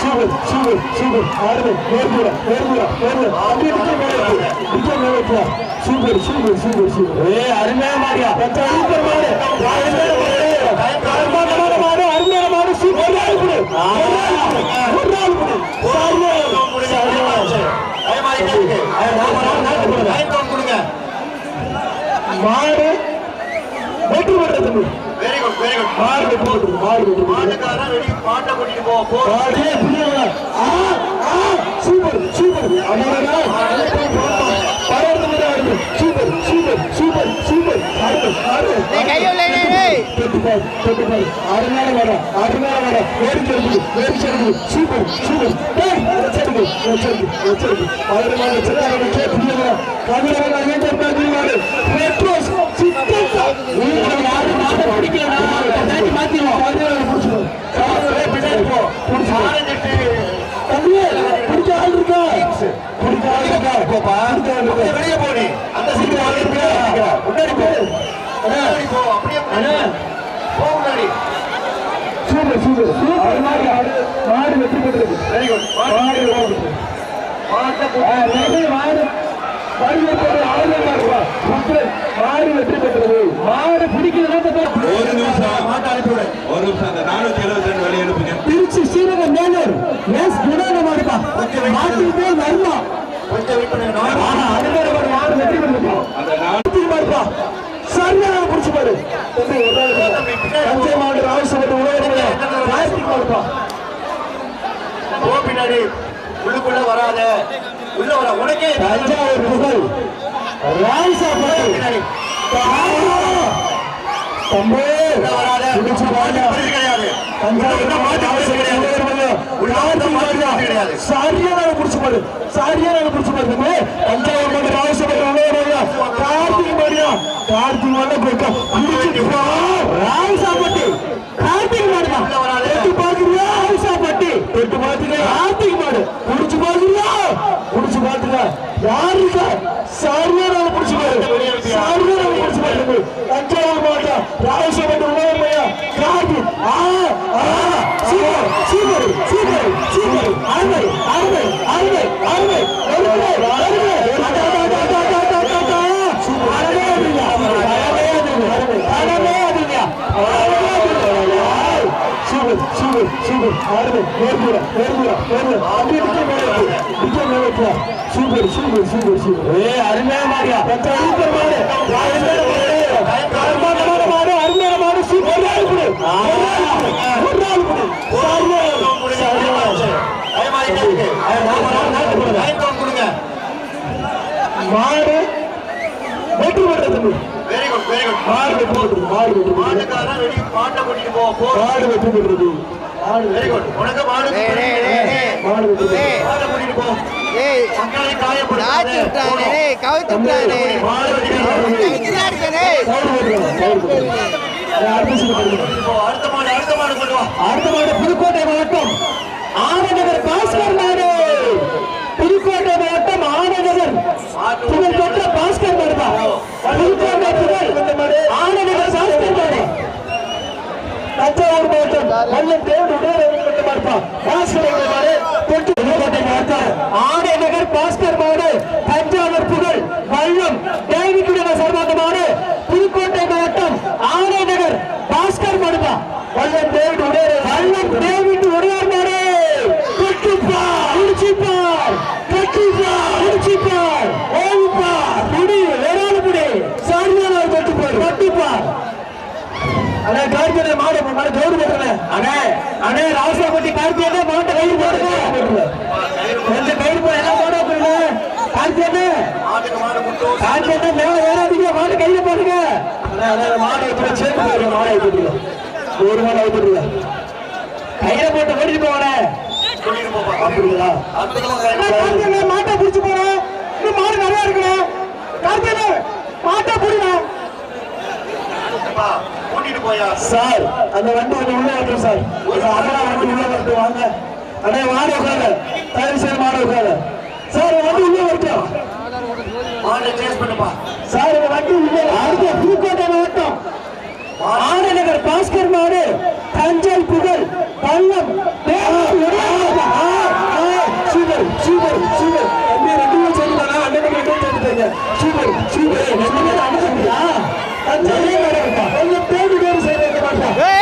Super super ஆடுது நேர்முறை நேர்முறை நேர்முறை அப்படியே விஜய் மேலே விஜய் மேலே சூப்பர் சூப்பர் சூப்பர் சூப்பர் ஏ அருமையான மாடியா. சூப்பர் மாடு அருமையான மாடு. மாடு அருமையான மாடு சூப்பர் ஆள் கொடு. ஒரு நாள் கொடு. மாடு வெற்றி பெற்றது வெரி குட் வெரி குட் மாடு பெற்றது மாடு பெற்றது மாட்டுக்காரன் வெளியே மாட்டை கூட்டிட்டு போ போ. ஆ சூப்பர் சூப்பர் அமரனா வெளியே போனி அந்த சீட்டு முன்னாடி போ சூப்பர் சூப்பர். சூப்பர் மாடு மாடு வெற்றி பெற்றது. வெரி குட் மாடு மாடு மாடு. வெற்றி பெற்றது. மாடு பிடிக்கிறதுனா ஒரு நிமிஷம். ஒரு நிமிஷம். நானூத்தி எழுபத்தி ரெண்டு வெளியே அனுப்புங்க திருச்சி ஸ்ரீரங்கம் மேலூர். எஸ் குணான மாடுப்பா. மாட்டு பேர் வர்மா. கொஞ்சம் வெயிட் பண்ணுங்க ஆனா அதுவே ஒரு மாடு வெற்றி பெற்றது அந்த நானூத்தி மாத்தி மாடுப்பா சரியான பிடிச்சு பாரு தம்பி, ஒரு நாள் தஞ்சை மாடு ராவசப்பட்டு உலக கார்த்திக் மாடுப்பா போ பின்னாடி உள்ளுக்குள்ள வராத உள்ள வர உனக்கே தஞ்சாவூர் புகழ் ராம்சா பின்னாடி தம்பி வராத பிடிச்சு பாருங்க. கிடையாது தஞ்சாவூர் மாட்டு அவசியம் கிடையாது. கார்த்திக் மாடுப்பா. சரியான பிடிச்சு பாரு சரியான பிடிச்சு பாரு தம்பி. தஞ்சாவூர் மாடு கார்த்திக் மாடியா கார்த்திக் மாடு மாடுப்பா தொட்டு பாக்குறியா ராம்சாப்பட்டி தொட்டு பாத்துக்க கார்த்திக் மாடு. புடிச்சு பாக்குறியா புடிச்சு பாத்துக்க யாருக்கா சரியான பிடிச்சு பாரு. சரியான பிடிச்சு பாரு. தஞ்சாவூர் மாவட்டம். ராமேஸ்வரம் உலகமையா கார்த்திக் ஆ ஆ சூப்பர் சூப்பர் சூப்பர் சூப்பர் அருமை அருமை அருமை அருமை அருமை அருமை அடா, அடா, அடா, அடா, அடா, அடா, அடா. அடவே அதில்ல. அடவே அதில்ல. அடவே அதில்ல. அடவே அதில்ல. சூப்பர் சூப்பர் அருமை நேர்முறை நேர்முறை நேர்முறை அப்படியே விஜய் மேல இருக்கு. விஜய் மேல இருக்கு. Super super super super. ஏ அருமையான மாடியா. பத்து சூப்பர் மாடு. அருமையான மாடு. பிரம்மாண்டமான மாடு அருமையான மாடு. சூப்பர். ஆள் கொடு. ஒரு கொடு. சரியா. மாடு வெற்றி பெற்றது. வெரி குட் வெரி குட் மாடு வெற்றி பெற்றது. மாடு வெற்றி பெற்றது. மாட்டுக்காரன் வெளியே மாட்டை கூட்டிட்டு போ போ. மாடு வெற்றி பெற்றது. மாடு வெரி குட் உனக்கு மாடு. மாடு கூட்டிட்டு போ ஏய் மக்களை காயப்படுத்தாத. விட்டானே. டேய் கவுத்து விட்டானே மாடு பெற்றது அடுத்த மாடு அடுத்த மாடு கொண்டு வா. அடுத்த மாடு புதுக்கோட்டை மாவட்டம். ஆனநகர் பாஸ்கர் மாடு. புதுக்கோட்டை மாவட்டம் ஆனநகர் புகழ் பெற்ற பாஸ்கர் மாடு தான். புதுக்கோட்டை புகழ் ஆனநகர் பாஸ்கர் மாடு. தஞ்சாவூர் மாவட்டம். வல்லம் தேவன் Oh! அண்ணே கார்த்திகை மாடு மாடு கவுரு போட்டுருங்க. அண்ணே அண்ணே ராசாப்பட்டி கார்த்திகை மாட்டை கயிறு போடுங்க கொஞ்சம் கயிறு போ எல்லாம் போட போடுங்க. முட்டு கார்த்திகை மேல ஏறாதீங்க மாடு கையில போடுங்க. மாடு இப்ப சேர்த்து போடுங்க மாடை வைத்துடுங்க ஒரு மாடை வைத்துடுங்க கையில போட்டு ஓடிட்டு போவானே அப்படிங்களா? மாட்டை புடிச்சு போறேன் மாடு நிறைய கார்த்திகை மாட்டை புடிங்க கூட்டிட்டு போயா? சார் அந்த வண்டி கொஞ்சம் உள்ள வந்து சார். அம்மா வண்டி உள்ள வந்து வாங்க. அண்ணே மாடு உட்காரு தயவு செய்து மாடு உட்காரு சார் வண்டி உள்ள வரட்டும். மாடை சேஞ்ச் பண்ணுப்பா. சார் இந்த வண்டி உள்ள அடுத்த புதுக்கோட்டை மாவட்டம். ஆனநகர் பாஸ்கர் மாடு தஞ்சை புகழ் பள்ளம் சூப்பர் சூப்பர் சூப்பர். ரெண்டு பேரும் சேர்ந்துட்டானா அண்ணனுக்கு ரெண்டு பேரும் சேர்ந்துட்டாங்க சூப்பர் சூப்பர். ரெண்டு பேரும் அண்ணன் Hey!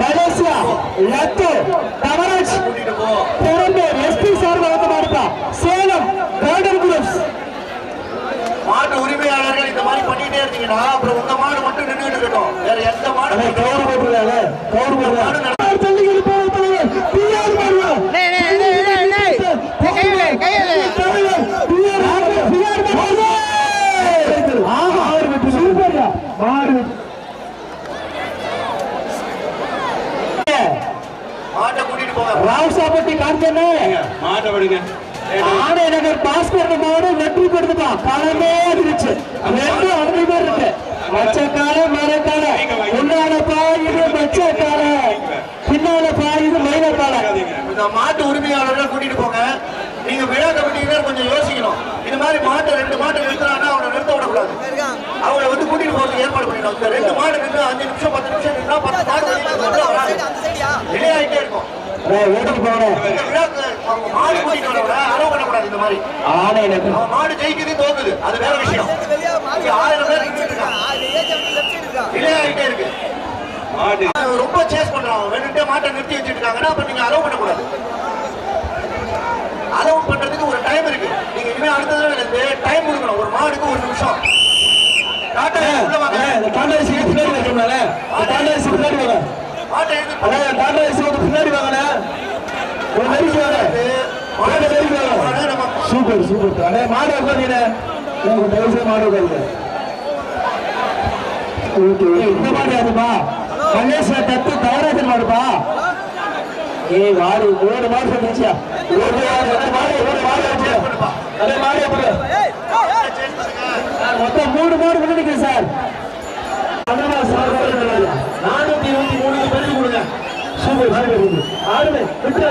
மலேசியா லத்து தவராஜ் பெரம்பூர் எஸ்பி சார் வந்து மாடுப்பா சேலம் கார்டன் குரூப்ஸ் மாட்டு உரிமையாளர்கள் இந்த மாதிரி பண்ணிட்டே இருந்தீங்கன்னா அப்புறம் உங்க மாடு மட்டும் நின்றுட்டு இருக்கட்டும். வேற எந்த மாடு கவுரு போட்டுருக்காங்க. கவுரு போட்டுருக்காங்க ராவ்சாபட்டி காஞ்சனே மாட்டை விடுங்க. ஆணை நகர் பாஸ்கர் மாடு வெற்றி பெறுதுப்பா. களமே அதிர்ச்சு. ரெண்டும் அறுபது பேர் இருக்கு. மச்சக்கால மரக்கால முன்னால பாயுது மச்சக்கால பின்னால பாயுது மயிலக்கால இந்த மாட்டு உரிமையாளர்கள் கூட்டிட்டு போங்க. நீங்க விழா கமிட்டியினர் கொஞ்சம் யோசிக்கணும். இந்த மாதிரி மாட்டை ரெண்டு மாட்டை நிறுத்தினாங்கன்னா அவனை நிறுத்த விடக்கூடாது. அவங்களை வந்து கூட்டிட்டு போறதுக்கு ஏற்பாடு பண்ணிடணும். ரெண்டு மாடு நின்று அஞ்சு நிமிஷம் பத்து நிமிஷம் நின்றா பத்து மாடு ஆயிட்டே இருக்கும். ஓட்டிட்டு மாதிரி ஆணை மாடு ஜெயிக்குது தோக்குது அது வேற விஷயம் ஆயிரம் பேர் இருக்கு. அவன் ரொம்ப சேஸ் பண்றான் வேணுட்டே மாட்டை நிறுத்தி வச்சிட்டு இருக்காங்கன்னா அப்ப நீங்க அலோவ் பண்ணக்கூடாது அலோவ் பண்றதுக்கு ஒரு டைம் இருக்கு நீங்க இனிமே அடுத்த தடவை இருந்து டைம் கொடுக்கணும் ஒரு மாடுக்கு ஒரு நிமிஷம் டாட்டா உள்ள வாங்க பின்னாடி டாண்டாரிசி வந்து பின்னாடி வாங்க சூப்பர் சூப்பர் அண்ணே மாடு உட்காந்துங்க உங்களுக்கு தயவுசெய்து மாடு உட்காருங்க ஓகே இந்த மாடு அதுப்பா மலேசியா தத்து தவறாஜன் மாடுப்பா ஏய் மாடு மூணு மாடு சொல்லிச்சியா ஒரு மாடு ஒரு மாடு ஒரு மாடு வச்சு அதே மாடு எப்படி மொத்தம் மூணு மாடு முன்னாடி சார் நானூத்தி இருபத்தி மூணு பேருக்கு கொடுங்க விட்டு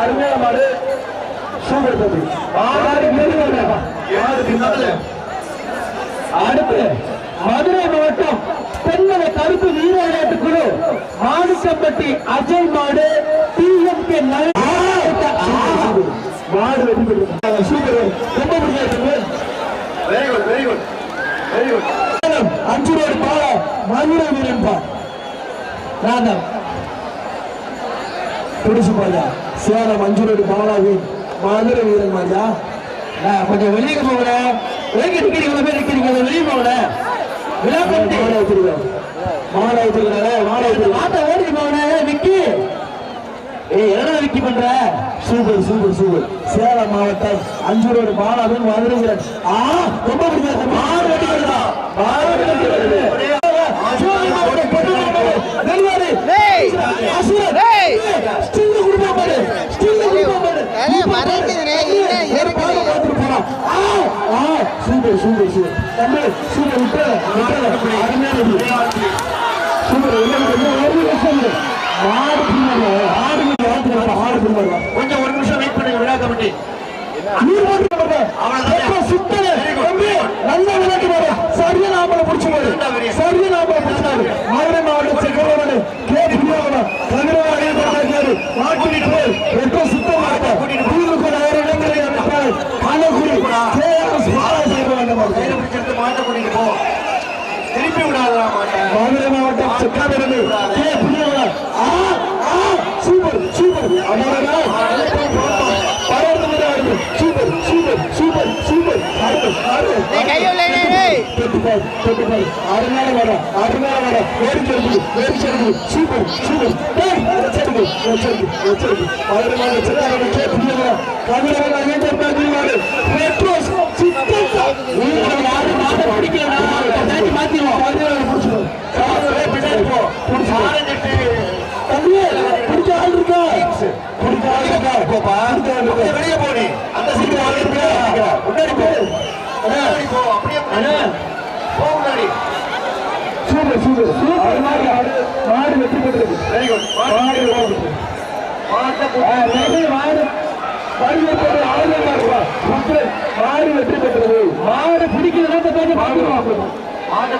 அருமையான மாடு. சூப்பர் தம்பி ஆறு பேரு அடுத்து மதுரை மாவட்டம் தென்மலை கருப்பு வீர விளையாட்டு குழு. மாணிக்கப்பட்டி அஜய் மாடு டிஎம்கே மாடு வெற்றி பெற்றது. சூப்பர் ரொம்ப பிடிக்காது very good very good very good Salem அஞ்சு ரோடு பால. மதுரை வீரன் பா ராதம் பிடிச்சு பாருங்க சேலம் அஞ்சு பாலாவின் பாலாவி மதுரை வீரன் மாதிரியா? கொஞ்சம் வெளியே போகல வெளியே நிக்கிறீங்க பேர் இருக்கிறீங்க வெளியே போகல விழாப்பட்டி மாலை வச்சிருக்கோம் மாலை வச்சிருக்காங்க ஓடி போகல விக்கி. ஏய் என்ன விக்கி பண்ற? Super super super. சேலம் மாவட்டம் அஞ்சுரோடு பாலாவின் மதுரை வீரன். ஆ ரொம்ப பிடிக்காது மாறு வெட்டி வருதா மாறு வெட்டி வருது சிவகங்கை மாவட்டம் பொன்னமராவதி, நெல்வாரி, டேய். அசுரன். டேய். ஸ்டில் கொடுப்பா பாரு, ஸ்டில் கொடுப்பா பாரு. தலை மறைக்குதுண்ணே, என்ன ஒரு இருக்குது? பாலை பார்த்துட்டு போறான். ஆ, ஆ, சூப்பர் சூப்பர் சூப்பர் தம்பி சூப்பர் விட்டு விட்டு அருமையான. சூப்பர் ஒரு நிமிஷம் இரு. மாடு பின்னாடி ஆடு வாழ்த்துக்கள் ஆடு பின்னாடி கொஞ்சம் ஒரு நிமிஷம் வெயிட் பண்ணுங்க விழா கமிட்டி நீர் திருப்பி விடாதா மாட்டை மதுரை மாவட்டம் செக்காவிலிருந்து கே. ஆ, சூப்பர் சூப்பர். அமரனா சூப்பர் சூப்பர் சூப்பர் சூப்பர். அருமையான வர அருமையான வர வேடிச்செடுக்கு வேடிச்செடுக்கு சூப்பர் சூப்பர். டேய் வச்சிருக்கு வச்சிருக்கு வச்சிருக்கு அருமையான வச்சிருக்காங்க கே. புரியல கவிரவன் அங்கேயே பாத்தீங்க பெட்ரோஸ் சித்தா நீங்க யாரு மாட்ட பிடிக்கலனா கட்டாயி மாத்திடுவோம் பதினாறு பிடிச்சிடும் பின்னாடி போ பிடிச்சிடும் தம்பி பிடிச்ச ஆள் இருக்கா பிடிச்ச ஆள் இருக்கா போப்பா இருக்கா வெளியே போனி அந்த சீட்டு வாங்கிட்டு முன்னாடி போ. முன்னாடி போ. அப்படியே அண்ணா. போ முன்னாடி. சூப்பர் சூப்பர் சூப்பர் சூப்பர் மாடு மாடு வெற்றி பெற்றது வெரி குட் மாடு மாடு மாடு. மாடு வெற்றி பெற்றது மாடு பிடிக்கிறதா பார்த்துருவோம் மாட்டை